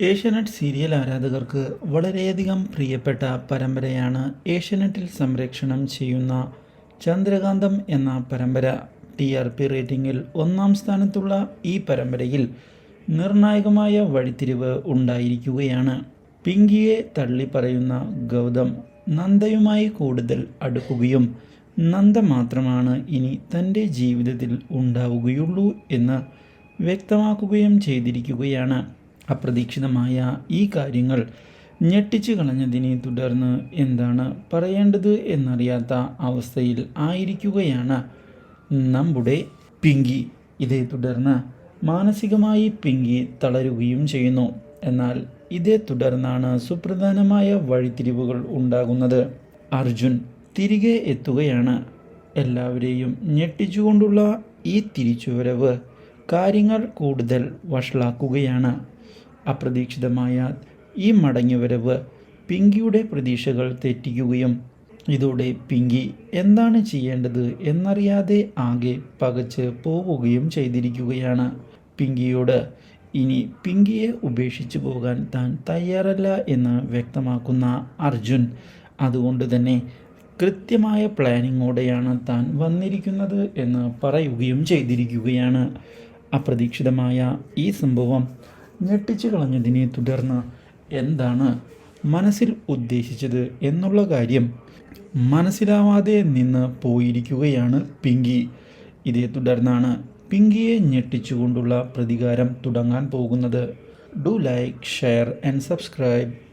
Asianet serial ആരാധകർക്ക് വളരെയധികം പ്രിയപ്പെട്ട പരമ്പരയാണ് ഏഷ്യാനെറ്റിൽ സംരക്ഷണം ചെയ്യുന്ന ചന്ദ്രകാന്തം എന്ന പരമ്പര. ടി ആർ പി റേറ്റിംഗിൽ ഒന്നാം സ്ഥാനത്തുള്ള ഈ പരമ്പരയിൽ നിർണായകമായ വഴിത്തിരിവ് ഉണ്ടായിരിക്കുകയാണ്. പിങ്കിയെ തള്ളിപ്പറയുന്ന ഗൗതം നന്ദയുമായി കൂടുതൽ അടുക്കുകയും നന്ദ മാത്രമാണ് ഇനി തന്റെ ജീവിതത്തിൽ ഉണ്ടാവുകയുള്ളൂ എന്ന് വ്യക്തമാക്കുകയും ചെയ്തിരിക്കുകയാണ്. അപ്രതീക്ഷിതമായ ഈ കാര്യങ്ങൾ ഞെട്ടിച്ചു കളഞ്ഞതിനെ തുടർന്ന് എന്താണ് പറയേണ്ടത് എന്നറിയാത്ത അവസ്ഥയിൽ ആയിരിക്കുകയാണ് നമ്മുടെ പിങ്കി. ഇതേ തുടർന്ന് മാനസികമായി പിങ്കി തളരുകയും ചെയ്യുന്നു. എന്നാൽ ഇതേ തുടർന്നാണ് സുപ്രധാനമായ വഴിത്തിരിവുകൾ ഉണ്ടാകുന്നത്. അർജുൻ തിരികെ എത്തുകയാണ്. എല്ലാവരെയും ഞെട്ടിച്ചുകൊണ്ടുള്ള ഈ തിരിച്ചുവരവ് കാര്യങ്ങൾ കൂടുതൽ വഷളാക്കുകയാണ്. അപ്രതീക്ഷിതമായ ഈ മടങ്ങിവരവ് പിങ്കിയുടെ പ്രതീക്ഷകൾ തെറ്റിക്കുകയും ഇതോടെ പിങ്കി എന്താണ് ചെയ്യേണ്ടത് എന്നറിയാതെ ആകെ പകച്ച് പോവുകയും ചെയ്തിരിക്കുകയാണ്. പിങ്കിയോട് ഇനി പിങ്കിയെ ഉപേക്ഷിച്ചു പോകാൻ താൻ തയ്യാറല്ല എന്ന് വ്യക്തമാക്കുന്ന അർജുൻ അതുകൊണ്ട് തന്നെ കൃത്യമായ പ്ലാനിങ്ങോടെയാണ് താൻ വന്നിരിക്കുന്നത് എന്ന് പറയുകയും ചെയ്തിരിക്കുകയാണ്. അപ്രതീക്ഷിതമായ ഈ സംഭവം ഞെട്ടിച്ചു കളഞ്ഞതിനെ തുടർന്ന് എന്താണ് മനസ്സിൽ ഉദ്ദേശിച്ചത് എന്നുള്ള കാര്യം മനസ്സിലാവാതെ നിന്ന് പോയിരിക്കുകയാണ് പിങ്കി. ഇതേ തുടർന്നാണ് പിങ്കിയെ ഞെട്ടിച്ചുകൊണ്ടുള്ള പ്രതികാരം തുടങ്ങാൻ പോകുന്നത്. Do like share and subscribe.